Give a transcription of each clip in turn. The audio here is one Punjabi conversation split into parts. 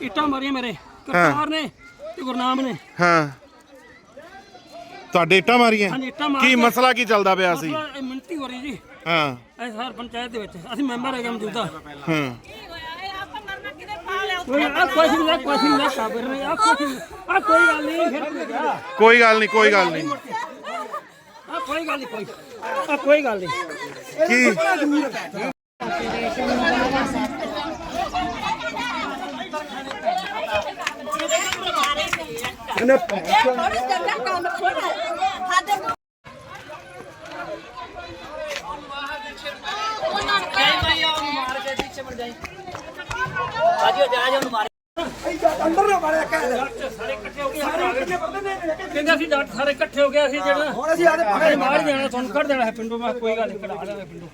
ਇੱਟਾਂ ਮਾਰੀਆਂ ਮੇਰੇ। ਕਰਤਾਰ ਨੇ ਤੇ ਗੁਰਨਾਮ ਨੇ। ਹਾਂ। ਤੁਹਾਡੇ ਇੱਟਾਂ ਮਾਰੀਆਂ? ਹਾਂਜੀ ਇੱਟਾਂ ਮਾਰ ਕੀ ਕੇ- ਮਸਲਾ ਕੀ ਚੱਲਦਾ ਪਿਆ ਸੀ? ਮਸਲਾ ਇਹ ਮਿੰਟੀ ਹੋ ਰਹੀ ਜੀ। ਹਾਂ। ਇਹ ਸਾਰ ਪੰਚਾਇਤ ਦੇ ਵਿੱਚ ਅਸੀਂ ਮੈਂਬਰ ਹੈਗੇ ਮੌਜੂਦਾ। ਹਾਂ। ਕੋਈ ਆ ਕੁਛ ਨਹੀਂ ਆ ਕੁਛ ਨਹੀਂ ਆ ਕਾਬਰ ਨੇ ਆ ਕੁਛ ਨਹੀਂ ਆ ਕੋਈ ਗੱਲ ਨਹੀਂ ਫਿਰ ਕੀ ਹੋ ਗਿਆ ਕੋਈ ਗੱਲ ਨਹੀਂ ਕੋਈ ਗੱਲ ਨਹੀਂ। ਆ ਕੋਈ ਗੱਲ ਨਹੀਂ ਕੋਈ ਆ ਕੋਈ ਗੱਲ ਨਹੀਂ। ਕੀ? ਕਹਿੰਦੇ ਅਸੀਂ ਡਾਕਟਰ ਸਾਰੇ ਇਕੱਠੇ ਹੋ ਗਏ ਅਸੀਂ ਜਿਹੜਾ ਹੁਣ ਅਸੀਂ ਆਦੇ ਮਾਰ ਦੇਣਾ ਤੁਹਾਨੂੰ ਕੱਢ ਦੇਣਾ ਹੈ ਪਿੰਡੋਂ ਮੈਂ ਕੋਈ ਗੱਲ ਨਹੀਂ ਕਢਾ ਦੇਣਾ ਪਿੰਡੋਂ।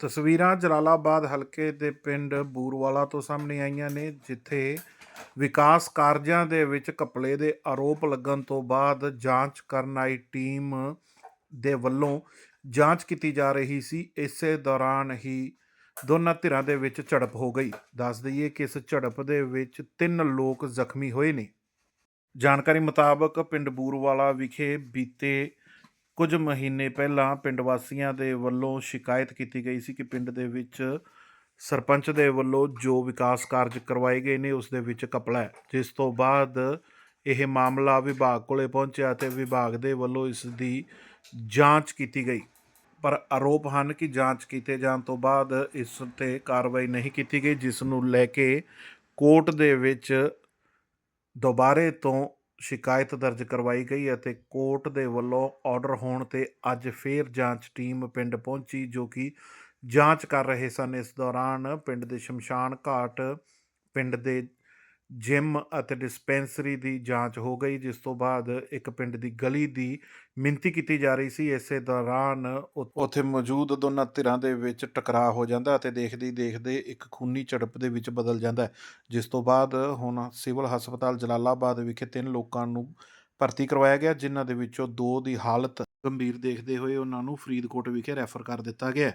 ਤਸਵੀਰਾਂ ਜਲਾਲਾਬਾਦ ਹਲਕੇ ਦੇ ਪਿੰਡ ਬੂਰਵਾਲਾ ਤੋਂ ਸਾਹਮਣੇ ਆਈਆਂ ਨੇ, ਜਿੱਥੇ ਵਿਕਾਸ ਕਾਰਜਾਂ ਦੇ ਵਿੱਚ ਘਪਲੇ ਦੇ ਆਰੋਪ ਲੱਗਣ ਤੋਂ ਬਾਅਦ ਜਾਂਚ ਕਰਨ ਆਈ ਟੀਮ ਦੇ ਵੱਲੋਂ ਜਾਂਚ ਕੀਤੀ ਜਾ ਰਹੀ ਸੀ। ਇਸੇ ਦੌਰਾਨ ਹੀ ਦੋਨਾਂ ਧਿਰਾਂ ਦੇ ਵਿੱਚ ਝੜਪ ਹੋ ਗਈ। ਦੱਸ ਦਈਏ ਕਿ ਇਸ ਝੜਪ ਦੇ ਵਿੱਚ ਤਿੰਨ ਲੋਕ ਜ਼ਖਮੀ ਹੋਏ ਨੇ। ਜਾਣਕਾਰੀ ਮੁਤਾਬਕ ਪਿੰਡ ਬੂਰਵਾਲਾ ਵਿਖੇ ਬੀਤੇ ਕੁਝ ਮਹੀਨੇ ਪਹਿਲਾਂ ਪਿੰਡ ਵਾਸੀਆਂ ਦੇ ਵੱਲੋਂ ਸ਼ਿਕਾਇਤ ਕੀਤੀ ਗਈ ਸੀ ਕਿ ਪਿੰਡ ਦੇ ਵਿੱਚ ਸਰਪੰਚ ਦੇ ਵੱਲੋਂ ਜੋ ਵਿਕਾਸ ਕਾਰਜ ਕਰਵਾਏ ਗਏ ਨੇ, ਉਸ ਦੇ ਵਿੱਚ ਕਪੜਾ ਹੈ। ਜਿਸ ਤੋਂ ਬਾਅਦ ਇਹ ਮਾਮਲਾ ਵਿਭਾਗ ਕੋਲੇ ਪਹੁੰਚਿਆ ਤੇ ਵਿਭਾਗ ਦੇ ਵੱਲੋਂ ਇਸ ਦੀ ਜਾਂਚ ਕੀਤੀ ਗਈ। ਪਰ ਆਰੋਪ ਹਨ ਕਿ ਜਾਂਚ ਕੀਤੇ ਜਾਣ ਤੋਂ ਬਾਅਦ ਇਸ ਤੇ ਕਾਰਵਾਈ ਨਹੀਂ ਕੀਤੀ ਗਈ, ਜਿਸ ਨੂੰ ਲੈ ਕੇ ਕੋਰਟ ਦੇ ਵਿੱਚ ਦੁਬਾਰੇ ਤੋਂ ਸ਼ਿਕਾਇਤ ਦਰਜ ਕਰਵਾਈ ਗਈ ਅਤੇ ਕੋਰਟ ਦੇ ਵੱਲੋਂ ਆਰਡਰ ਹੋਣ ਤੇ ਅੱਜ ਫੇਰ ਜਾਂਚ ਟੀਮ ਪਿੰਡ ਪਹੁੰਚੀ, ਜੋ ਕਿ ਜਾਂਚ ਕਰ ਰਹੇ ਸਨ। ਇਸ ਦੌਰਾਨ ਪਿੰਡ ਦੇ ਸ਼ਮਸ਼ਾਨ ਘਾਟ, ਪਿੰਡ ਦੇ ਜਿਮ ਅਤੇ ਡਿਸਪੈਂਸਰੀ ਦੀ ਜਾਂਚ ਹੋ ਗਈ, ਜਿਸ ਤੋਂ ਬਾਅਦ ਇੱਕ ਪਿੰਡ ਦੀ ਗਲੀ ਦੀ ਮਿੰਤੀ ਕੀਤੀ ਜਾ ਰਹੀ ਸੀ। ਇਸੇ ਦੌਰਾਨ ਉ- ਉੱਥੇ ਮੌਜੂਦ ਦੋਨਾਂ ਧਿਰਾਂ ਦੇ ਵਿੱਚ ਟਕਰਾਅ ਹੋ ਜਾਂਦਾ ਅਤੇ ਦੇਖਦੇ ਹੀ ਦੇਖਦੇ ਇੱਕ ਖੂਨੀ ਝੜਪ ਦੇ ਵਿੱਚ ਬਦਲ ਜਾਂਦਾ ਜਿਸ ਤੋਂ ਬਾਅਦ ਹੁਣ ਸਿਵਲ ਹਸਪਤਾਲ ਜਲਾਲਾਬਾਦ ਵਿਖੇ ਤਿੰਨ ਲੋਕਾਂ ਨੂੰ ਭਰਤੀ ਕਰਵਾਇਆ ਗਿਆ, ਜਿਨ੍ਹਾਂ ਦੇ ਵਿੱਚੋਂ ਦੋ ਦੀ ਹਾਲਤ ਗੰਭੀਰ ਦੇਖਦੇ ਹੋਏ ਉਹਨਾਂ ਨੂੰ ਫਰੀਦਕੋਟ ਵਿਖੇ ਰੈਫਰ ਕਰ ਦਿੱਤਾ ਗਿਆ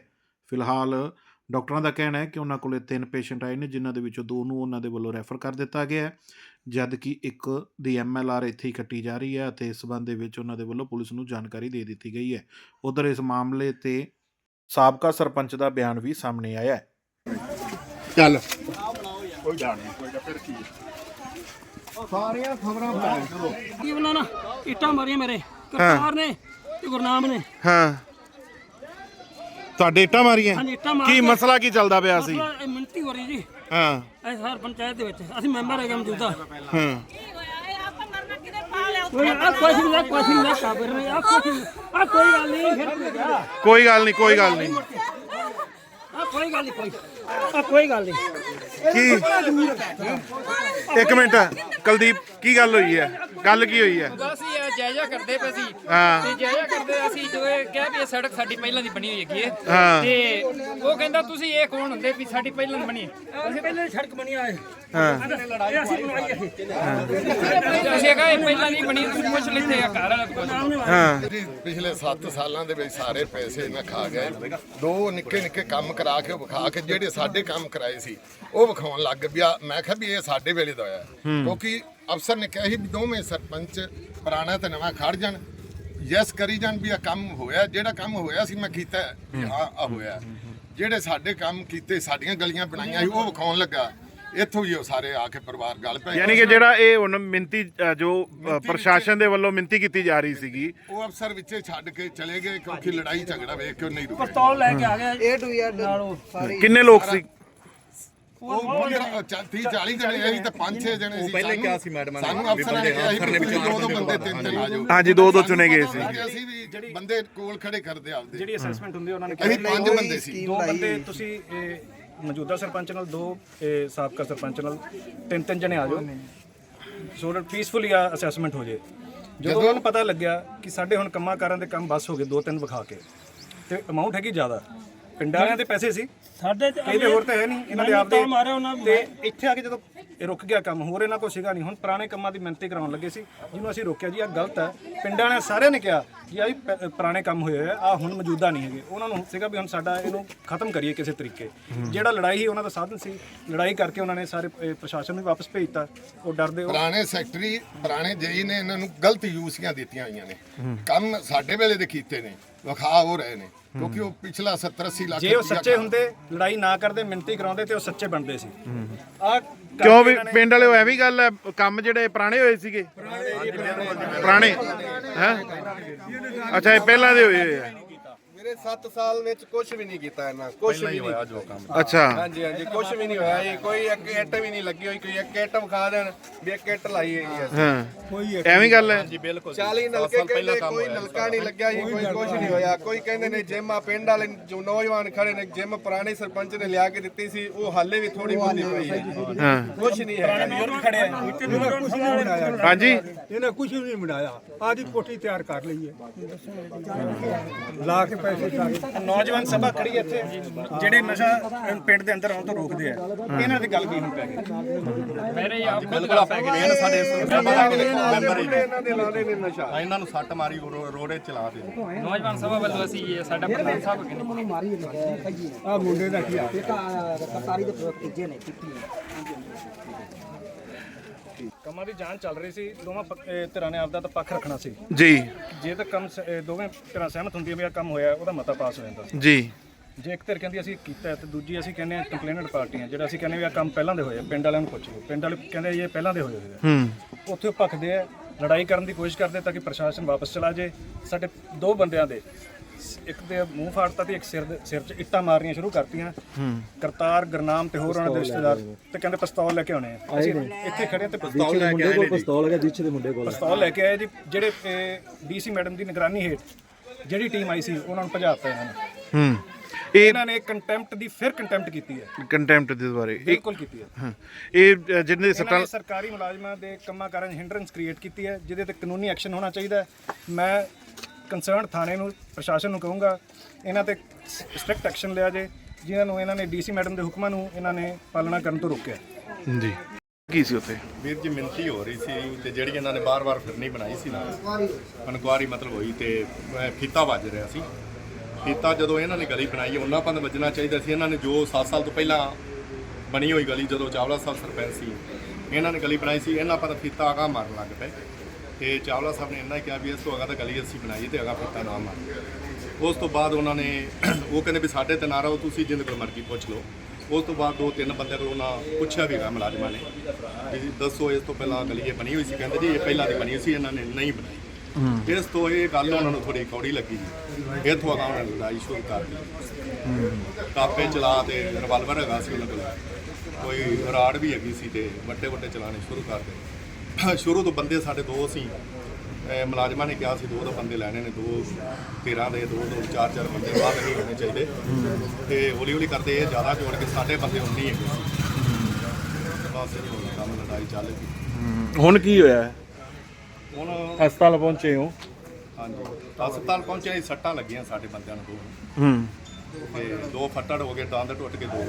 ਫਿਲਹਾਲ ਡਾਕਟਰਾਂ ਦਾ ਕਹਿਣਾ ਹੈ ਕਿ ਉਹਨਾਂ ਕੋਲੇ ਤਿੰਨ ਪੇਸ਼ੈਂਟ ਆਏ ਨੇ ਜਿਨ੍ਹਾਂ ਦੇ ਵਿੱਚੋਂ ਦੋ ਨੂੰ ਉਹਨਾਂ ਦੇ ਵੱਲੋਂ ਰੈਫਰ ਕਰ ਦਿੱਤਾ ਗਿਆ ਹੈ। ਜਦ ਕਿ ਇੱਕ ਦੀ ਐਮਐਲਆਰ ਇੱਥੇ ਹੀ ਕੱਟੀ ਜਾ ਰਹੀ ਹੈ ਅਤੇ ਇਸ ਸਬੰਧ ਦੇ ਵਿੱਚ ਉਹਨਾਂ ਦੇ ਵੱਲੋਂ ਪੁਲਿਸ ਨੂੰ ਜਾਣਕਾਰੀ ਦੇ ਦਿੱਤੀ ਗਈ ਹੈ। ਉਧਰ ਇਸ ਮਾਮਲੇ ਤੇ ਸਾਬਕਾ ਸਰਪੰਚ ਦਾ ਬਿਆਨ ਵੀ ਸਾਹਮਣੇ ਆਇਆ ਹੈ। ਚੱਲ। ਕੀ ਬਣਾਣਾ ਇੱਟਾਂ ਮਾਰੀਆਂ ਮੇਰੇ। ਕਰਤਾਰ ਨੇ ਤੇ ਗੁਰਨਾਮ ਨੇ। ਹਾਂ। ਤੁਹਾਡੇ ਇੱਟਾਂ ਮਾਰੀਆਂ? ਹਾਂਜੀ ਇੱਟਾਂ ਮਾਰ ਕੀ ਕੇ- ਮਸਲਾ ਕੀ ਚੱਲਦਾ ਪਿਆ ਸੀ? ਮਸਲਾ ਇਹ ਮਿੰਟੀ ਹੋ ਰਹੀ ਜੀ। ਹਾਂ। ਇਹ ਸਾਰ ਪੰਚਾਇਤ ਦੇ ਵਿੱਚ ਅਸੀਂ ਮੈਂਬਰ ਹੈਗੇ ਮੌਜੂਦਾ। ਹਾਂ। ਕੋਈ ਆ ਕੁਛ ਨਹੀਂ ਆ ਕੁਛ ਨਹੀਂ ਆ ਕਾਬਰ ਨੇ ਆ ਕੁਛ ਨਹੀਂ। ਆ ਕੋਈ ਗੱਲ ਨਹੀਂ ਫਿਰ ਕੋਈ ਗੱਲ ਨਹੀਂ ਕੋਈ ਗੱਲ ਨਹੀਂ। ਕੋਈ ਗੱਲ ਨਹੀਂ ਕੋਈ। ਆ ਕੋਈ ਗੱਲ ਨਹੀਂ। ਕੀ? ਇੱਕ ਮਿੰਟ ਕੁਲਦੀਪ ਕੀ ਗੱਲ ਹੋਈ ਹੈ? ਗੱਲ ਕੀ ਹੋਈ ਹੈ? ਜਾਇਜ਼ਾ ਕਰਦੇ ਪਏ ਸੀ। ਹਾਂ। ਤੇ ਜਾਇਜ਼ਾ ਕਰਦੇ ਅਸੀਂ ਜੋ ਇਹ ਕਿਹਾ ਵੀ ਇਹ ਸੜਕ ਸਾਡੀ ਪਹਿਲਾਂ ਦੀ ਬਣੀ ਹੋਈ ਹੈਗੀ ਹੈ। ਹਾਂ। ਤੇ ਉਹ ਕਹਿੰਦਾ ਤੁਸੀਂ ਇਹ ਕੌਣ ਹੁੰਦੇ ਵੀ ਸਾਡੀ ਪਹਿਲਾਂ ਦੀ ਬਣੀ ਹੈ? ਅਸੀਂ ਪਹਿਲੇ ਸੜਕ ਬਣੀ ਆਏ ਹਾਂ। ਇਹ ਅਸੀਂ ਬਣਾਈ ਇਹ। ਅਸੀਂ ਕਹਾ ਇਹ ਪਹਿਲਾਂ ਨਹੀਂ ਬਣੀ ਤੁਸੀਂ ਪੁੱਛ ਲੈਂਦੇ ਆ ਘਰ ਵਾਲਾ ਕੋਲ। ਹਾਂ। ਜੀ, ਪਿਛਲੇ 7 ਸਾਲਾਂ ਦੇ ਵਿੱਚ ਸਾਰੇ ਪੈਸੇ ਇਹਨਾਂ ਖਾ ਗਏ ਦੋ ਨਿੱਕੇ ਨਿੱਕੇ ਕੰਮ ਕਰਾ ਕੇ ਵਿਖਾ ਕੇ ਜਿਹੜੇ ਸਾਡੇ ਕੰਮ ਕਰਾਏ ਸੀ ਉਹ ਵਿਖਾਉਣ ਲੱਗ ਪਿਆ। ਮੈਂ ਕਿਹਾ ਵੀ ਇਹ ਸਾਡੇ ਵੇਲੇ ਦਾ ਹੋਇਆ। ਹੈ। ਕਿਉਂਕਿ ਅਫਸਰ ਨੇ ਕਿਹਾ ਸੀ ਵੀ ਦੋਵੇਂ ਸਰਪੰਚ ਪੁਰਾਣਾ ਤੇ ਨਵਾਂ ਖੜ ਜਾਣ। ਯੈਸ ਕਰੀ ਜਾਣ ਵੀ ਇਹ ਕੰਮ ਹੋਇਆ ਜਿਹੜਾ ਕੰਮ ਹੋਇਆ ਸੀ ਮੈਂ ਕੀਤਾ ਹੈ, ਵੀ ਹਾਂ। ਆ ਹੋਇਆ। ਜਿਹੜੇ ਸਾਡੇ ਕੰਮ ਕੀਤੇ ਸਾਡੀਆਂ ਗਲੀਆਂ ਬਣਾਈਆਂ ਸੀ ਉਹ ਵਿਖਾਉਣ ਲੱਗਾ। ਇੱਥੋਂ ਹੀ ਉਹ ਸਾਰੇ ਆ ਕੇ ਪਰਿਵਾਰ ਗੱਲ ਪਏ ਯਾਨੀ ਕਿ ਜਿਹੜਾ ਇਹ ਹੁਣ ਮਿੰਤੀ ਅ, ਜੋ ਅ, ਪ੍ਰਸ਼ਾਸਨ ਦੇ ਵੱਲੋਂ ਮਿੰਤੀ ਕੀਤੀ ਜਾ ਰਹੀ ਸੀਗੀ। ਉਹ ਅਫਸਰ ਵਿੱਚੇ ਛੱਡ ਕੇ ਚਲੇ ਗਏ ਕਿਉਂਕਿ ਲੜਾਈ ਝਗੜਾ ਵੇਖ ਕੇ ਉਹ ਨਹੀਂ ਰੁਕੇ। ਪਿਸਤੌਲ ਲੈ ਕੇ ਆ ਗਿਆ ਏ ਟੂ ਜ਼ੈਡ ਸਾਰੇ ਕਿੰਨੇ ਲੋਕ ਸੀ? ਉਹ 30 40 ਜਣੇ ਆਏ ਸੀ ਤੇ 5-6 ਜਣੇ ਸੀ। ਪਹਿਲੇ ਕਿਹਾ ਸੀ ਮੈਡਮ ਸਾਨੂੰ ਅਫਸਰਾਂ ਨੇ ਕਿਹਾ ਸੀ ਵੀ ਦੋ ਦੋ ਬੰਦੇ ਤਿੰਨ ਤਿੰਨ ਆ ਜਾਓ। ਹਾਂਜੀ ਦੋ ਦੋ ਚੁਣੇ ਗਏ ਸੀ। ਤੇ ਅਸੀਂ ਵੀ ਬੰਦੇ ਕੋਲ ਖੜੇ ਕਰਦੇ ਆਪਦੇ। ਜਿਹੜੀ ਅਸੈਸਮੈਂਟ ਹੁੰਦੀ ਹੈ ਉਹਨਾਂ ਨੇ ਅਸੀਂ ਕਿਹਾ। ਪੰਜ ਬੰਦੇ ਸੀ। ਦੋ ਬੰਦੇ ਤੁਸੀਂ ਇਹ ਮੌਜੂਦਾ ਸਰਪੰਚ ਨਾਲ ਦੋ ਇਹ ਸਾਬਕਾ ਸਰਪੰਚ ਨਾਲ ਤਿੰਨ ਤਿੰਨ ਜਣੇ ਆ ਜਾਓ। ਸੋ ਦੈਟ ਪੀਸਫੁਲੀ ਆ ਅਸੈਸਮੈਂਟ ਹੋ ਜੇ। ਜਦੋਂ ਉਹਨਾਂ ਨੂੰ ਪਤਾ ਲੱਗਿਆ ਕਿ ਸਾਡੇ ਹੁਣ ਕੰਮਾਂ ਕਾਰਾਂ ਦੇ ਕੰਮ ਬਸ ਹੋ ਗਏ ਦੋ ਤਿੰਨ ਵਿਖਾ ਕੇ ਤੇ ਅਮਾਉਂਟ ਹੈਗੀ ਜ਼ਿਆਦਾ। ਪਿੰਡਾਂ ਵਾਲਿਆਂ ਦੇ ਪੈਸੇ ਸੀ। ਸਾਡੇ ਤੇ ਇਹਦੇ ਹੋਰ ਤਾਂ ਹੈ ਨਹੀਂ ਇਹਨਾਂ ਦੇ ਆਪ ਦੇ ਮਾਰਿਆ ਉਹਨਾਂ ਤੇ ਇੱਥੇ ਆ ਕੇ ਜਦੋਂ ਇਹ ਰੁਕ ਗਿਆ ਕੰਮ ਹੋਰ ਇਹਨਾਂ ਕੋਲ ਸੀਗਾ ਨਹੀਂ। ਹੁਣ ਪੁਰਾਣੇ ਕੰਮਾਂ ਦੀ ਮਿਹਨਤੀ ਕਰਾਉਣ ਲੱਗੇ ਸੀ ਜਿਹਨੂੰ ਅਸੀਂ ਰੋਕਿਆ ਜੀ ਇਹ ਗਲਤ ਹੈ। ਪਿੰਡਾਂ ਨੇ ਸਾਰਿਆਂ ਨੇ ਕਿਹਾ ਕਿ ਆ ਪੁਰਾਣੇ ਕੰਮ ਹੋਏ ਆ ਆਹ ਹੁਣ ਮੌਜੂਦਾ ਨਹੀਂ ਹੈਗੇ। ਉਹਨਾਂ ਨੂੰ ਸੀਗਾ ਵੀ ਹੁਣ ਸਾਡਾ ਇਹਨੂੰ ਖਤਮ ਕਰੀਏ ਕਿਸੇ ਤਰੀਕੇ। ਜਿਹੜਾ ਲੜਾਈ ਸੀ ਉਹਨਾਂ ਦਾ ਸਾਧਨ ਸੀ। ਲੜਾਈ ਕਰਕੇ ਉਹਨਾਂ ਨੇ ਸਾਰੇ ਪ੍ਰਸ਼ਾਸਨ ਨੂੰ ਵਾਪਸ ਭੇਜਤਾ। ਉਹ ਡਰਦੇ ਉਹ ਪੁਰਾਣੇ ਸੈਕਟਰੀ ਪੁਰਾਣੇ ਜੇਈ ਨੇ ਇਹਨਾਂ ਨੂੰ ਗਲਤ ਯੂਸੀਆਂ ਦਿੱਤੀਆਂ ਹੋਈਆਂ ਨੇ। ਕੰਮ ਸਾਡੇ ਵੇਲੇ ਦੇ ਕੀਤੇ ਨੇ। ਵਿਖਾ ਹੋ ਰਹੇ ਨੇ ਕਿਉਂਕਿ ਉਹ ਪਿਛਲਾ 70 80 ਲੱਖ ਜੇ ਉਹ ਰੁਪਈਆ ਸੱਚੇ ਹੁੰਦੇ ਲੜਾਈ ਨਾ ਕਰਦੇ ਮਿਹਨਤੀ ਕਰਾਉਂਦੇ ਤੇ ਉਹ ਸੱਚੇ ਬਣਦੇ ਸੀ। ਆ ਕਿਉਂ ਵੀ ਪਿੰਡ ਵਾਲੇ ਐਵੇਂ ਗੱਲ ਹੈ ਕੰਮ ਜਿਹੜੇ ਪੁਰਾਣੇ ਹੋਏ ਸੀਗੇ? ਪੁਰਾਣੇ ਹੈ? ਅੱਛਾ ਇਹ ਪਹਿਲਾਂ ਦੇ ਹੋਏ ਹੋਏ ਆ। ਮੇਰੇ 7 ਸਾਲ ਵਿੱਚ ਕੁਝ ਵੀ ਨਹੀਂ ਕੀਤਾ ਇਹਨਾਂ ਕੁਝ ਵੀ ਨਹੀਂ। ਹੋਇਆ ਜੋ ਕੰਮ। ਅੱਛਾ। ਹਾਂਜੀ ਹਾਂਜੀ ਕੁਝ ਵੀ ਨਹੀਂ ਹੋਇਆ ਇਹ ਕੋਈ ਇੱਕ ਇੱਟ ਵੀ ਨਹੀਂ ਲੱਗੀ ਹੋਈ ਕੋਈ ਇੱਕ ਇੱਟ ਵਿਖਾ ਦੇਣ ਵੀ ਇੱਕ ਇੱਟ ਲਾਈ ਹੈਗੀ ਹੈ। ਹਾਂ। ਐਵੇਂ ਗੱਲ ਹੈ। 40 ਨਲਕੇ ਕਹਿੰਦੇ ਕੋਈ ਨਲਕਾ ਨਹੀਂ ਲੱਗਿਆ ਜੀ ਕੋਈ ਕੁਝ ਨਹੀਂ ਹੋਇਆ। ਕੋਈ ਕਹਿੰਦੇ ਨੇ ਜਿਮ ਆ ਪਿੰਡ ਵਾਲੇ ਜੋ ਨੌਜਵਾਨ ਖੜੇ ਨੇ ਜਿਮ ਪੁਰਾਣੇ ਸਰਪੰਚ ਨੇ ਲਿਆ ਕੇ ਦਿੱਤੀ ਸੀ ਉਹ ਹਾਲੇ ਵੀ ਥੋੜੀ ਬਹੁਤੀ ਪਈ ਹੈ। ਹਾਂ। ਕੁਝ ਨਹੀਂ ਹੈ। ਹਾਂਜੀ। ਇਹਨੇ ਕੁਝ ਵੀ ਨਹੀਂ ਬਣਾਇਆ। ਆਦੀ ਕੋਠੀ ਤਿਆਰ ਕਰ ਲਈ ਹੈ। ਲਾ ਕੇ ਸਾਰੇ ਨੌਜਵਾਨ ਸਭਾ ਖੜੀ ਇੱਥੇ ਜਿਹੜੇ ਨਸ਼ਾ ਪਿੰਡ ਦੇ ਅੰਦਰ ਆਉਣ ਤੋਂ ਰੋਕਦੇ ਆ। ਇਹਨਾਂ ਦੀ ਗੱਲ ਕੀ ਹੁਣ ਪੈ ਗਈ? ਮੇਰੇ ਆਪ ਬਿਲਕੁਲ ਪੈ ਗਏ ਨੇ ਸਾਡੇ ਮੈਂਬਰ ਇਹਨਾਂ ਦੇ ਲਾਣੇ ਨੇ ਨਸ਼ਾ। ਇਹਨਾਂ ਨੂੰ ਸੱਟ ਮਾਰੀ ਰੋੜੇ ਚਲਾ ਦੇ ਨੌਜਵਾਨ ਸਭਾ ਵੱਲੋਂ ਅਸੀਂ ਇਹ ਸਾਡਾ ਪ੍ਰਧਾਨ ਸਾਹਿਬ ਅੱਗੇ ਨੇ ਆ ਮੁੰਡੇ ਦਾ ਕੀ ਹਾਲ? ਕੰਮਾਂ ਦੀ ਜਾਂਚ ਚੱਲ ਰਹੀ ਸੀ ਦੋਵਾਂ ਪੱਖ- ਅਹ, ਧਿਰਾਂ ਨੇ ਆਪਦਾ ਤਾਂ ਪੱਖ ਰੱਖਣਾ ਸੀ। ਜੀ। ਜੇ ਤਾਂ ਕੰਮ ਸ- ਅਹ, ਦੋਵੇਂ ਧਿਰਾਂ ਸਹਿਮਤ ਹੁੰਦੀਆਂ ਵੀ ਆ ਕੰਮ ਹੋਇਆ ਉਹਦਾ ਮਤਾ ਪਾਸ ਹੋ ਜਾਂਦਾ। ਸੀ ਜੀ। ਜੇ ਇੱਕ ਧਿਰ ਕਹਿੰਦੀ ਅਸੀਂ ਕੀਤਾ ਹੈ ਤੇ ਦੂਜੀ ਅਸੀਂ ਕਹਿੰਦੇ ਆ ਕੰਪਲੇਨਟ ਪਾਰਟੀਆਂ ਜਿਹੜਾ ਅਸੀਂ ਕਹਿੰਦੇ ਵੀ ਆ ਕੰਮ ਪਹਿਲਾਂ ਦੇ ਹੋਏ ਆ ਪਿੰਡ ਵਾਲਿਆਂ ਨੂੰ ਪੁੱਛ ਲਓ। ਪਿੰਡ ਵਾਲੇ ਕਹਿੰਦੇ ਇਹ ਪਹਿਲਾਂ ਦੇ ਹੋਏ ਹੋਏ ਆ। ਹੂੰ। ਉੱਥੇ ਉਹ ਭਖਦੇ ਆ ਲੜਾਈ ਕਰਨ ਦੀ ਕੋਸ਼ਿਸ਼ ਕਰਦੇ ਤਾਂ ਕਿ ਪ੍ਰਸ਼ਾਸਨ ਵਾਪਸ ਚਲਾ ਜੇ ਸਾਡੇ ਦੋ ਬੰਦਿਆਂ ਦੇ ਇੱਕ ਦੇ ਮੂੰਹ ਫਾੜਤਾ ਤੇ ਇੱਕ ਸਿਰ ਦੇ ਸਿਰ 'ਚ ਇੱਟਾਂ ਮਾਰਨੀਆਂ ਸ਼ੁਰੂ ਕਰਤੀਆਂ। ਕਰਤਾਰ ਗਰਨਾਮ ਤੇ ਹੋਰ ਉਹਨਾਂ ਦੇ ਰਿਸ਼ਤੇਦਾਰ ਤੇ ਕਹਿੰਦੇ ਪਿਸਤੌਲ ਲੈ ਕੇ ਆਉਣੇ ਆ। ਅਸੀਂ ਇੱਥੇ ਖੜੇ ਤੇ ਪਿਸਤੌਲ ਲੈ ਕੇ ਆਏ ਨੇ ਪਿਸਤੌਲ ਹੈਗਾ ਦਿੱਛੇ ਦੇ ਮੁੰਡੇ ਕੋਲ। ਪਿਸਤੌਲ ਲੈ ਕੇ ਆਏ ਜੀ। ਜਿਹੜੇ ਡੀਸੀ ਮੈਡਮ ਦੀ ਨਿਗਰਾਨੀ ਹੇਠ ਜਿਹੜੀ ਟੀਮ ਆਈ ਸੀ ਉਹਨਾਂ ਨੂੰ ਭਜਾਤਾ ਇਹਨਾਂ ਨੇ। ਹੂੰ। ਇਹ ਇਹਨਾਂ ਨੇ ਕੰਟੈਂਪਟ ਦੀ ਫਿਰ ਕੰਟੈਂਪਟ ਕੀਤੀ ਹੈ। ਕੰਟੈਂਪਟ ਦੇ ਦੁਆਰੇ। ਇਹ ਬਿਲਕੁਲ ਕੀਤੀ ਹੈ। ਹਾਂ। ਇਹ ਅ, ਜਿਹਨੇ ਇਹਨਾਂ ਸੱਟਾਂ ਨੇ ਸਰਕਾਰੀ ਮੁਲਾਜ਼ਮਾਂ ਦੇ ਕੰਮਾਂ ਕਾਰਾਂ 'ਚ ਹਿੰਡਰੈਂਸ ਕ੍ਰੀਏਟ ਕੀਤੀ ਹੈ ਜਿਹਦੇ ਤੇ ਕਾਨੂੰਨੀ ਐਕਸ਼ਨ ਹੋਣਾ ਚਾਹੀਦਾ ਹੈ। ਮੈਂ ਕੰਸਰਨਡ ਥਾਣੇ ਨੂੰ ਪ੍ਰਸ਼ਾਸਨ ਨੂੰ ਕਹੂੰਗਾ ਇਹਨਾਂ ਤੇ ਸਟ੍ਰਿਕਟ ਐਕਸ਼ਨ ਲਿਆ ਜੇ ਜਿਨ੍ਹਾਂ ਨੂੰ ਇਹਨਾਂ ਨੇ ਡੀਸੀ ਮੈਡਮ ਦੇ ਹੁਕਮਾਂ ਨੂੰ ਇਹਨਾਂ ਨੇ ਪਾਲਣਾ ਕਰਨ ਤੋਂ ਰੋਕਿਆ। ਜੀ। ਕੀ ਸੀ ਉੱਥੇ? ਵੀਰ ਜੀ ਮਿੰਤੀ ਹੋ ਰਹੀ ਸੀ ਤੇ ਜਿਹੜੀ ਇਹਨਾਂ ਨੇ ਬਾਰ-ਬਾਰ ਫਿਰਨੀ ਬਣਾਈ ਸੀ ਨਾ ਅਨਕੁਆਰੀ ਮਤਲਬ ਹੋਈ ਤੇ ਫੀਤਾ ਵੱਜ ਰਿਹਾ ਸੀ। ਫੀਤਾ ਜਦੋਂ ਇਹਨਾਂ ਨੇ ਗਲੀ ਬਣਾਈ ਉਹਨਾਂ ਪੰਦ ਵੱਜਣਾ ਚਾਹੀਦਾ ਸੀ। ਇਹਨਾਂ ਨੇ ਜੋ 7 ਸਾਲ ਤੋਂ ਪਹਿਲਾਂ ਬਣੀ ਹੋਈ ਗਲੀ ਜਦੋਂ ਚਾਵਲਾ ਸਾਹਿਬ ਸਰਪੰਚ ਸੀ ਇਹਨਾਂ ਨੇ ਗਲੀ ਬਣਾਈ ਸੀ ਇਹਨਾਂ ਪੰਦ ਫੀਤਾ ਆਗਾ ਮਾਰਨ ਲੱਗ ਪਏ। ਤੇ ਚਾਵਲਾ ਸਾਹਿਬ ਨੇ ਇਹਨਾਂ ਕਿਹਾ ਵੀ ਇਸ ਤੋਂ ਅਗਾ ਤਾਂ ਗਲੀ ਅਸੀਂ ਬਣਾਈ ਤੇ ਅਗਾ ਫੀਤਾ ਨਾ ਮਾਰ ਉਸ ਤੋਂ ਬਾਅਦ ਉਹਨਾਂ ਨੇ ਉਹ ਕਹਿੰਦੇ ਵੀ ਸਾਡੇ ਤੇ ਨਾ ਰਹੋ ਤੁਸੀਂ ਜਿੰਦ ਕੋਲ ਮਰਜ਼ੀ ਪੁੱਛ ਲਓ। ਉਸ ਤੋਂ ਬਾਅਦ ਦੋ ਤਿੰਨ ਬੰਦੇ ਕੋਲ ਉਹਨਾਂ ਪੁੱਛਿਆ ਵੀਗਾ ਮੁਲਾਜ਼ਮਾਂ ਨੇ ਵੀ ਦੱਸੋ ਇਸ ਤੋਂ ਪਹਿਲਾਂ ਗਲੀ ਇਹ ਬਣੀ ਹੋਈ ਸੀ ਕਹਿੰਦੇ ਜੀ ਇਹ ਪਹਿਲਾਂ ਦੀ ਬਣੀ ਸੀ ਇਹਨਾਂ ਨੇ ਨਹੀਂ ਬਣਾਈ। ਇਸ ਤੋਂ ਇਹ ਗੱਲ ਉਹਨਾਂ ਨੂੰ ਥੋੜੀ ਕੌੜੀ ਲੱਗੀ ਜੀ। ਇੱਥੋਂ ਅਗਾ ਉਹਨਾਂ ਨੇ ਲੜਾਈ ਸ਼ੁਰੂ ਕਰ ਦਿੱਤੀ। ਕਾਪੇ ਚਲਾ ਤੇ ਰਿਵਾਲਵਰ ਹੈਗਾ ਸੀ ਉਹਨਾਂ ਕੋਲ। ਕੋਈ ਰਾੜ ਵੀ ਹੈਗੀ ਸੀ ਤੇ ਵੱਡੇ ਵੱਡੇ ਚਲਾਣੇ ਸ਼ੁਰੂ ਕਰ ਦਿੱਤੇ। ਸ਼ੁਰੂ ਤੋਂ ਬੰਦੇ ਸਾਡੇ ਦੋ ਸੀ। ਮੁਲਾਜ਼ਮਾਂ ਨੇ ਕਿਹਾ ਸੀ ਦੋ ਦੋ ਬੰਦੇ ਲੈਣੇ ਨੇ ਦੋ 13 ਦੇ ਦੋ ਦੋ ਚਾਰ ਚਾਰ ਬੰਦੇ ਬਾਅਦ ਨਹੀਂ ਹੋਣੇ ਚਾਹੀਦੇ। ਤੇ ਹੌਲੀ ਹੌਲੀ ਕਰਦੇ ਇਹ ਜ਼ਿਆਦਾ ਜੋੜ ਕੇ ਸਾਡੇ ਬੰਦੇ ਹੈਗੇ। ਸੀ ਬਸ ਇਹ ਹੋਈ ਕੰਮ ਲੜਾਈ ਚੱਲ ਗਈ। ਹੁਣ ਕੀ ਹੋਇਆ? ਹੈ? ਹੁਣ ਹਸਪਤਾਲ ਪਹੁੰਚੇ ਹੋ? ਹਾਂਜੀ। ਹਸਪਤਾਲ ਪਹੁੰਚਿਆ ਸੀ ਸੱਟਾਂ ਲੱਗੀਆਂ ਸਾਡੇ ਬੰਦਿਆਂ ਨੂੰ ਦੋ। ਹੂੰ। ਤੇ ਦੋ ਫੱਟੜ ਹੋ ਗਏ ਦੰਦ ਟੁੱਟ ਕੇ ਦੋ।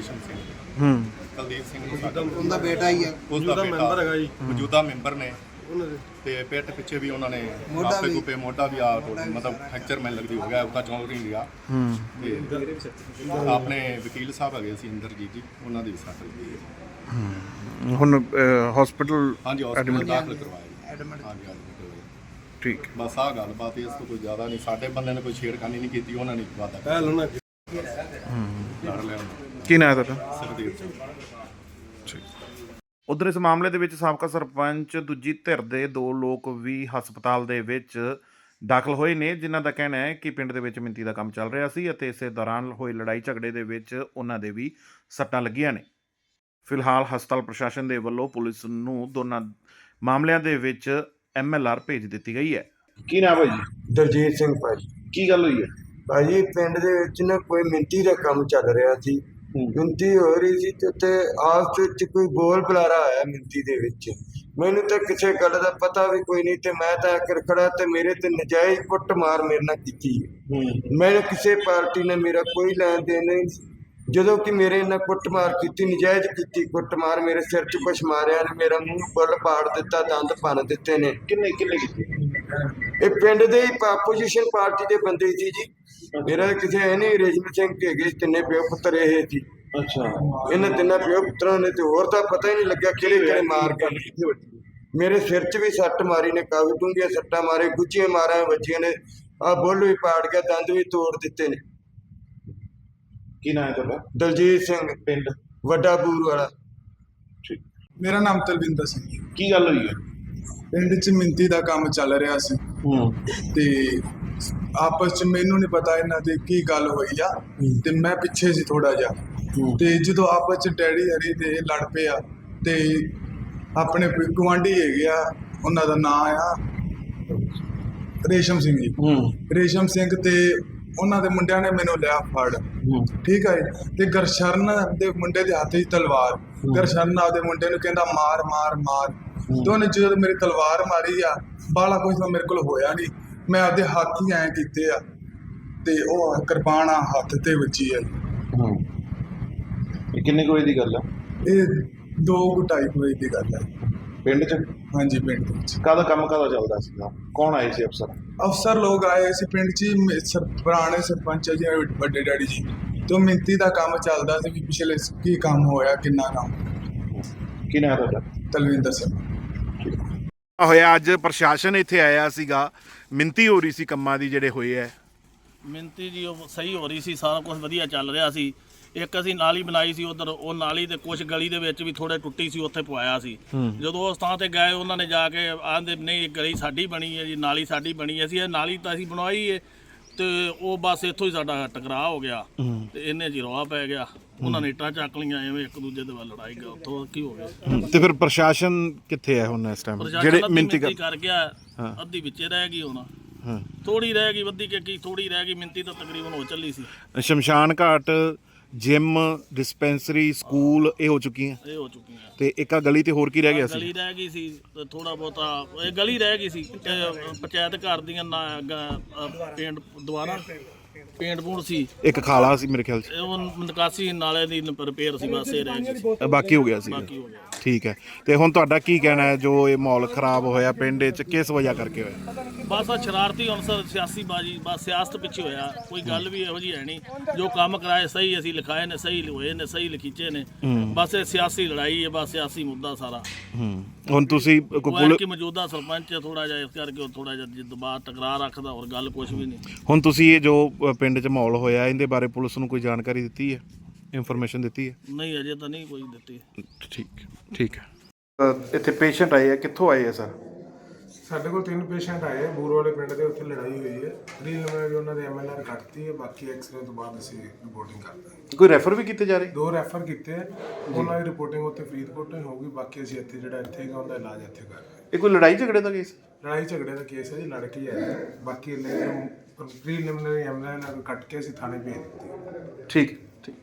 ਸਿੰਘ ਹੂੰ। ਕੁਲਦੀਪ ਸਿੰਘ ਨੂੰ ਸਾਡਾ ਉਹਦਾ ਬੇਟਾ ਹੀ ਹੈ ਉਸ ਦਾ ਮੈਂਬਰ ਹੈਗਾ ਜੀ। ਮੌਜੂਦਾ ਮੈਂਬਰ ਨੇ। ਤੇ ਪਿੱਠ ਪਿੱਛੇ ਵੀ ਉਹਨਾਂ ਨੇ ਆਪੇ ਕੁਪੇ ਮੋਢਾ ਵੀ ਆ ਮਤਲਬ ਫ੍ਰੈਕਚਰ ਮੈਨੂੰ ਲੱਗਦੀ ਹੋ ਗਿਆ ਉਹਦਾ ਚੌਂਕ ਨਹੀਂ ਲਿਆ ਹੂੰ। ਤੇ ਆਪਣੇ ਵਕੀਲ ਸਾਹਿਬ ਹੈਗੇ ਸੀ ਇੰਦਰਜੀਤ ਜੀ ਉਹਨਾਂ ਦੀ ਸੱਟ ਲੱਗੀ ਹੈ। ਹੁਣ ਹਸਪੀਟਲ ਹਾਂਜੀ ਹਸਪੀਟਲ ਦਾਖਲ ਕਰਵਾਇਆ ਐਡਮਿਟ ਠੀਕ। ਬਸ ਆਹ ਗੱਲਬਾਤ ਇਸ ਤੋਂ ਕੋਈ ਜ਼ਿਆਦਾ ਨਹੀਂ। ਸਾਡੇ ਬੰਦੇ ਨੇ ਕੋਈ ਛੇੜਖਾਨੀ ਨਹੀਂ ਕੀਤੀ ਉਹਨਾਂ ਨੇ ਵਾਦਾ ਪਹਿਲ ਉਹਨਾਂ ਲੜ ਕੀ ਨਾਂ ਹੈ ਤੁਹਾਡਾ? ਸੁਖਦੇਵ ਸਿੰਘ। ਉਧਰ ਇਸ ਮਾਮਲੇ ਦੇ ਵਿੱਚ ਸਾਬਕਾ ਸਰਪੰਚ ਦੂਜੀ ਧਿਰ ਦੇ ਦੋ ਲੋਕ ਵੀ ਹਸਪਤਾਲ ਦੇ ਵਿੱਚ ਦਾਖਲ ਹੋਏ ਨੇ ਜਿਨ੍ਹਾਂ ਦਾ ਕਹਿਣਾ ਹੈ ਕਿ ਪਿੰਡ ਦੇ ਵਿੱਚ ਮਿੰਤੀ ਦਾ ਕੰਮ ਚੱਲ ਰਿਹਾ ਸੀ ਅਤੇ ਇਸੇ ਦੌਰਾਨ ਹੋਈ ਲੜਾਈ ਝਗੜੇ ਦੇ ਵਿੱਚ ਉਹਨਾਂ ਦੇ ਵੀ ਸੱਟਾਂ ਲੱਗੀਆਂ ਨੇ। ਫਿਲਹਾਲ ਹਸਪਤਾਲ ਪ੍ਰਸ਼ਾਸਨ ਦੇ ਵੱਲੋਂ ਪੁਲਿਸ ਨੂੰ ਦੋਨਾਂ ਮਾਮਲਿਆਂ ਦੇ ਵਿੱਚ ਐਮਐਲਆਰ ਭੇਜ ਦਿੱਤੀ ਗਈ ਹੈ। ਕੀ ਨਾਮ ਹੈ ਜੀ? ਦਰਜੀਤ ਸਿੰਘ ਭਾਜੀ ਕੀ ਗੱਲ ਹੋਈ ਹੈ? ਭਾਜੀ ਪਿੰਡ ਦੇ ਵਿੱਚ ਨਾ ਕੋਈ ਮਿੰਤੀ ਦਾ ਕੰਮ ਚੱਲ ਰਿਹਾ ਸੀ। ਮਿੰਤੀ ਹੋ ਰਹੀ ਸੀ ਤੇ ਉੱਥੇ ਆਪਸ ਵਿੱਚ ਕੋਈ ਗੋਲ ਬੁਲਾਰਾ ਆਇਆ ਮਿੰਤੀ ਦੇ ਵਿੱਚ। ਮੈਨੂੰ ਤਾਂ ਕਿਸੇ ਗੱਲ ਦਾ ਪਤਾ ਵੀ ਕੋਈ ਨਹੀਂ ਤੇ ਮੈਂ ਤਾਂ ਆਖਰ ਖੜਾ ਤੇ ਮੇਰੇ ਤੇ ਨਜਾਇਜ਼ ਕੁੱਟਮਾਰ ਮੇਰੇ ਨਾਲ ਕੀਤੀ ਹੈ। ਮੈਨੂੰ ਕਿਸੇ ਪਾਰਟੀ ਨੇ ਮੇਰਾ ਕੋਈ ਲੈਣ ਦੇਣ ਨਹੀਂ ਜਦੋਂ ਕਿ ਮੇਰੇ ਨਾਲ ਕੁੱਟਮਾਰ ਕੀਤੀ ਨਜਾਇਜ਼ ਕੀਤੀ ਕੁੱਟਮਾਰ ਮੇਰੇ ਸਿਰ 'ਚ ਕੁਛ ਮਾਰਿਆ ਨੇ ਮੇਰਾ ਮੂੰਹ ਬੁੱਲ ਪਾੜ ਦਿੱਤਾ ਦੰਦ ਭੰਨ ਦਿੱਤੇ ਨੇ। ਕਿੰਨੇ ਕਿੰਨੇ ਇਹ ਪਿੰਡ ਦੇ ਹੀ ਆਪੋਜੀਸ਼ਨ ਪਾਰਟੀ ਦੇ ਬੰਦੇ ਸੀ ਜੀ। ਮੇਰਾ ਕਿਸੇ ਐ ਨਹੀਂ ਰੇਸ਼ਮ ਸਿੰਘ ਢੇਗੇ ਤਿੰਨੇ ਪਿਓ ਪੁੱਤਰ ਇਹ ਸੀ। ਅੱਛਾ। ਇਹਨਾਂ ਤਿੰਨਾਂ ਪਿਓ ਪੁੱਤਰਾਂ ਨੇ ਤੇ ਹੋਰ ਤਾਂ ਪਤਾ ਹੀ ਨਹੀਂ ਲੱਗਿਆ ਕਿਹੜੇ ਕਿਹੜੇ ਮਾਰ ਕੇ ਮੇਰੇ ਸਿਰ 'ਚ ਵੀ ਸੱਟ ਮਾਰੀ ਨੇ ਕਾਫੀ ਡੂੰਘੀਆਂ ਸੱਟਾਂ ਮਾਰੇ ਗੁੱਚੀਆਂ ਮਾਰਾਂ ਵੱਜੀਆਂ ਨੇ। ਆ ਬੁੱਲ ਵੀ ਪਾੜ ਗਿਆ ਦੰਦ ਵੀ ਤੋੜ ਦਿੱਤੇ ਨੇ। ਕੀ ਨਾਂ ਹੈ ਤੁਹਾਡਾ? ਦਲਜੀਤ ਸਿੰਘ ਪਿੰਡ ਵੱਡਾ ਬੂਰ ਵਾਲਾ। ਮੇਰਾ ਨਾਮ ਤਲਵਿੰਦਰ ਸਿੰਘ ਹੈ। ਕੀ ਗੱਲ ਹੋਈ ਹੈ? ਪਿੰਡ 'ਚ ਮਿੰਤੀ ਦਾ ਕੰਮ ਚੱਲ ਰਿਹਾ ਸੀ। ਹੂੰ। ਤੇ ਆਪਸ 'ਚ ਮੈਨੂੰ ਨਹੀਂ ਪਤਾ ਇਹਨਾਂ ਦੀ ਕੀ ਗੱਲ ਹੋਈ ਆ। ਤੇ ਮੈਂ ਪਿੱਛੇ ਸੀ ਥੋੜਾ ਜਿਹਾ। ਤੇ ਜਦੋਂ ਆਪਸ 'ਚ ਡੈਡੀ ਹਰੀ ਤੇ ਇਹ ਲੜ ਪਏ ਆ ਤੇ ਆਪਣੇ ਗਵਾਂਢੀ ਹੈਗੇ ਆ ਉਹਨਾਂ ਦਾ ਨਾਂ ਆ ਰੇਸ਼ਮ ਸਿੰਘ ਜੀ। ਹੂੰ। ਰੇਸ਼ਮ ਸਿੰਘ ਤੇ ਉਹਨਾਂ ਦੇ ਮੁੰਡਿਆਂ ਨੇ ਮੈਨੂੰ ਲਿਆ ਫੜ। ਠੀਕ ਹੈ ਤੇ ਗਰਸ਼ਰਨ ਦੇ ਮੁੰਡੇ ਦੇ ਹੱਥ 'ਚ ਤਲਵਾਰ। ਗਰਸ਼ਰਨ ਆਪਦੇ ਮੁੰਡੇ ਨੂੰ ਕਹਿੰਦਾ ਮਾਰ ਮਾਰ ਮਾਰ। ਉਹਨੇ ਜਦੋਂ ਮੇਰੀ ਤਲਵਾਰ ਮਾਰੀ ਆ। ਬਾਲਾ ਕੁਝ ਤਾਂ ਮੇਰੇ ਕੋਲ ਹੋਇਆ ਨਹੀਂ ਮੈਂ ਆਪਦੇ ਹੱਥ ਹੀ ਐਂ ਕੀਤੇ ਆ। ਤੇ ਉਹ ਕਿਰਪਾਨ ਆ ਹੱਥ ਤੇ ਵੱਜੀ ਆ ਇਹ ਕਿੰਨੇ ਕੋਈ ਦੀ ਗੱਲ ਹੈ ਇਹ ਦੋ ਢਾਈ ਕੁ ਵਜੇ ਦੀ ਗੱਲ ਹੈ ਪਿੰਡ 'ਚ? ਹਾਂਜੀ ਪਿੰਡ ਦੇ ਵਿੱਚ। ਕਾਹਦਾ ਕੰਮ ਕਾਹਦਾ ਚੱਲਦਾ ਸੀਗਾ ਕੌਣ ਆਏ ਸੀ ਅਫਸਰ? ਅਫਸਰ ਲੋਕ ਆਏ ਸੀ ਪਿੰਡ 'ਚ ਹੀ, ਮੇ- ਸਰ ਪੁਰਾਣੇ ਸਰਪੰਚ ਜੀ ਵੱਡੇ ਡੈਡੀ ਜੀ। ਤੋਂ ਮਿੰਤੀ ਦਾ ਕੰਮ ਚੱਲਦਾ ਸੀ ਵੀ ਪਿਛਲੇ ਕੀ ਕੰਮ ਹੋਇਆ ਕਿੰਨਾ ਕੰਮ। ਕੀ ਨਾਂ ਹੈ ਤੁਹਾਡਾ? ਤਲਵਿੰਦਰ ਸਿੰਘ। ਹੋਇਆ ਅੱਜ ਪ੍ਰਸ਼ਾਸਨ ਇੱਥੇ ਆਇਆ ਸੀਗਾ। ਮਿੰਤੀ ਹੋ ਰਹੀ ਸੀ ਕੰਮਾਂ ਦੀ ਜਿਹੜੇ ਹੋਏ ਐ ਮਿਹਨਤੀ ਜੀ ਉਹ ਸਹੀ ਹੋ ਰਹੀ ਸੀ ਸਾਰਾ ਕੁਝ ਵਧੀਆ ਚੱਲ ਰਿਹਾ ਸੀ। ਇੱਕ ਅਸੀਂ ਨਾਲੀ ਬਣਾਈ ਸੀ ਉਧਰ ਉਹ ਨਾਲੀ ਤੇ ਕੁਝ ਗਲੀ ਦੇ ਵਿੱਚ ਵੀ ਥੋੜੇ ਟੁੱਟੀ ਸੀ ਉੱਥੇ ਪਵਾਇਆ ਸੀ। ਜਦੋਂ ਉਸ ਥਾਂ ਤੇ ਗਏ ਉਹਨਾਂ ਨੇ ਜਾ ਕੇ ਆਂਦੇ ਨਹੀਂ ਇਹ ਗਲੀ ਸਾਡੀ ਬਣੀ ਹੈ ਜੀ ਨਾਲੀ ਸਾਡੀ ਬਣੀ ਹੈ। ਸੀ ਇਹ ਨਾਲੀ ਤਾਂ ਅਸੀਂ ਬਣਵਾਈ ਹੈ ਤੇ ਉਹ ਬਸ ਇੱਥੋਂ ਹੀ ਸਾਡਾ ਟਕਰਾਅ ਹੋ ਗਿਆ ਤੇ ਇਹਨੇ ਜੀ ਰੌਲਾ ਪੈ ਗਿਆ। ਉਹਨਾਂ ਨੇ ਇੱਟਾਂ ਚੱਕ ਲਈਆਂ ਐਵੇਂ ਇੱਕ ਦੂਜੇ ਦੇ ਵੱਲ ਲੜਾਈ ਗਿਆ ਉੱਥੋਂ ਕੀ ਹੋ ਗਿਆ? ਤੇ ਫਿਰ ਪ੍ਰਸ਼ਾਸਨ ਕਿੱਥੇ ਹੈ ਹੁਣ ਇਸ ਟਾਈਮ ਜਿਹੜੇ ਮਿੰਤੀ ਕਰ ਗਿਆ ਅੱਧੀ ਵਿੱਚੇ ਰਹਿ ਗਈ ਹੁਣ। ਥੋੜੀ ਰਹਿ ਗਈ ਵੱਧੀ ਕਿ ਕੀ ਥੋੜੀ ਰਹਿ ਗਈ ਮਿੰਤੀ ਤਾਂ ਤਕਰੀਬਨ ਹੋ ਚੱਲੀ ਸੀ। ਸ਼ਮਸ਼ਾਨ ਘਾਟ ਜਿਮ ਡਿਸਪੈਂਸਰੀ ਸਕੂਲ ਇਹ ਹੋ ਚੁੱਕੀਆਂ ਇਹ ਹੋ ਚੁੱਕੀਆਂ ਤੇ ਇੱਕ ਆ ਗਲੀ ਤੇ ਹੋਰ ਕੀ ਰਹਿ ਗਿਆ ਸੀ? ਗਲੀ ਰਹਿ ਗਈ ਸੀ ਥੋੜਾ ਬਹੁਤਾ ਇਹ ਗਲੀ ਰਹਿ ਗਈ ਸੀ ਪੰਚਾਇਤ ਘਰ ਦੀਆਂ ਨਾ ਗ- ਪਿੰਡ ਦੁਆਰਾ ਪਿੰਡ ਪੂੰਡ ਸੀ। ਇੱਕ ਖਾਲਾ ਸੀ ਮੇਰੇ ਖਿਆਲ 'ਚ। ਇਹ ਉਹ ਨਿਕਾਸੀ ਨਾਲੇ ਦੀ ਰਿਪੇਅਰ ਸੀ ਬਸ ਇਹ ਰਹਿ ਗਈ ਸੀ। ਬਾਕੀ ਹੋ ਗਿਆ ਸੀ। ਬਾਕੀ ਹੋ ਗਿਆ। ਠੀਕ ਹੈ। ਤੇ ਹੁਣ ਤੁਹਾਡਾ ਕੀ ਕਹਿਣਾ ਹੈ? ਜੋ ਇਹ ਮਾਹੌਲ ਖਰਾਬ ਹੋਇਆ ਪਿੰਡ ਵਿੱਚ ਕਿਸ ਵਜ੍ਹਾ ਕਰਕੇ ਹੋਇਆ? ਬਸ ਆ ਸ਼ਰਾਰਤੀ ਅਨਸਰ ਸਿਆਸੀ ਬਾਜੀ ਬਸ ਸਿਆਸਤ ਪਿੱਛੇ ਹੋਇਆ। ਕੋਈ ਗੱਲ ਵੀ ਇਹੋ ਜੀ ਹੈ ਨਹੀਂ। ਜੋ ਕੰਮ ਕਰਾਏ ਸਹੀ ਅਸੀਂ ਲਿਖਾਏ ਨੇ ਸਹੀ ਹੋਏ ਨੇ ਸਹੀ ਲਿਖੀਚੇ ਨੇ। ਬਸ ਇਹ ਸਿਆਸੀ ਲੜਾਈ ਹੈ ਬਸ ਸਿਆਸੀ ਮੁੱਦਾ ਸਾਰਾ। ਹੂੰ। ਹੁਣ ਤੁਸੀਂ ਕੋਈ ਉਹ ਕਿ ਮੌਜੂਦਾ ਸਰਪੰਚ ਥੋੜਾ ਜਿਹਾ ਇਸ ਕਰਕੇ ਉਹ ਥੋੜਾ ਜਿਹਾ ਦਬਾਅ ਟਕਰਾਅ ਰੱਖਦਾ ਹੋਰ ਗੱਲ ਕੁਝ ਵੀ ਨਹੀਂ। ਹੁਣ ਤੁਸੀਂ ਇਹ ਜੋ ਅ, ਪਿੰਡ 'ਚ ਮਾਹੌਲ ਹੋਇਆ ਇਹਦੇ ਬਾਰੇ ਪੁਲਿਸ ਨੂੰ ਕੋਈ ਜਾਣਕਾਰੀ ਦਿੱਤੀ ਹੈ? ਇਨਫੋਰਮੇਸ਼ਨ ਦਿੱਤੀ ਹੈ? ਨਹੀਂ ਅਜੇ ਤਾਂ ਨਹੀਂ ਕੋਈ ਦਿੱਤੀ। ਠੀਕ ਠੀਕ ਹੈ। ਇੱਥੇ ਪੇਸ਼ੈਂਟ ਆਏ ਆ ਕਿੱਥੋਂ ਆਏ ਆ ਸਰ ਸਾਡੇ ਕੋਲ ਤਿੰਨ ਪੇਸ਼ੈਂਟ ਆਏ ਬੂਰ ਵਾਲੇ ਪਿੰਡ ਦੇ ਉੱਥੇ ਲੜਾਈ ਹੋਈ ਹੈ। ਪ੍ਰੀਲਿਮਿਨਰੀ ਉਹਨਾਂ ਦੇ ਐਮਐਲਆਰ ਕੱਟਤੀ ਹੈ ਬਾਕੀ ਐਕਸਰੇ ਤੋਂ ਬਾਅਦ ਅਸੀਂ ਰਿਪੋਰਟਿੰਗ ਕਰਦੇ ਕੋਈ ਰੈਫਰ ਵੀ ਕੀਤੇ ਜਾ ਰਹੇ? ਦੋ ਰੈਫਰ ਕੀਤੇ ਆ ਉਹਨਾਂ ਦੀ ਰਿਪੋਰਟਿੰਗ ਉੱਥੇ ਫਰੀਦਕੋਟ ਤੋਂ ਹੀ ਹੋਊਗੀ ਬਾਕੀ ਅਸੀਂ ਇੱਥੇ ਜਿਹੜਾ ਇੱਥੇ ਹੈਗਾ ਉਹਦਾ ਇਲਾਜ ਇੱਥੇ ਕਰ ਰਹੇ ਹਾਂ। ਇਹ ਕੋਈ ਲੜਾਈ ਝਗੜੇ ਦਾ ਕੇਸ ਲੜਾਈ ਝਗੜੇ ਦਾ ਕੇਸ ਹੈ ਜੀ ਲੜਕੀ ਹੈ ਬਾਕੀ ਇਹਨੇ ਪ੍ਰੀਲਿਮਿਨਰੀ ਐਮਐਲਆਰ ਕੱਟ ਕੇ ਅਸੀਂ ਥਾਣੇ ਭੇਜ ਦਿੱਤੀ ਠੀਕ ਠੀਕ।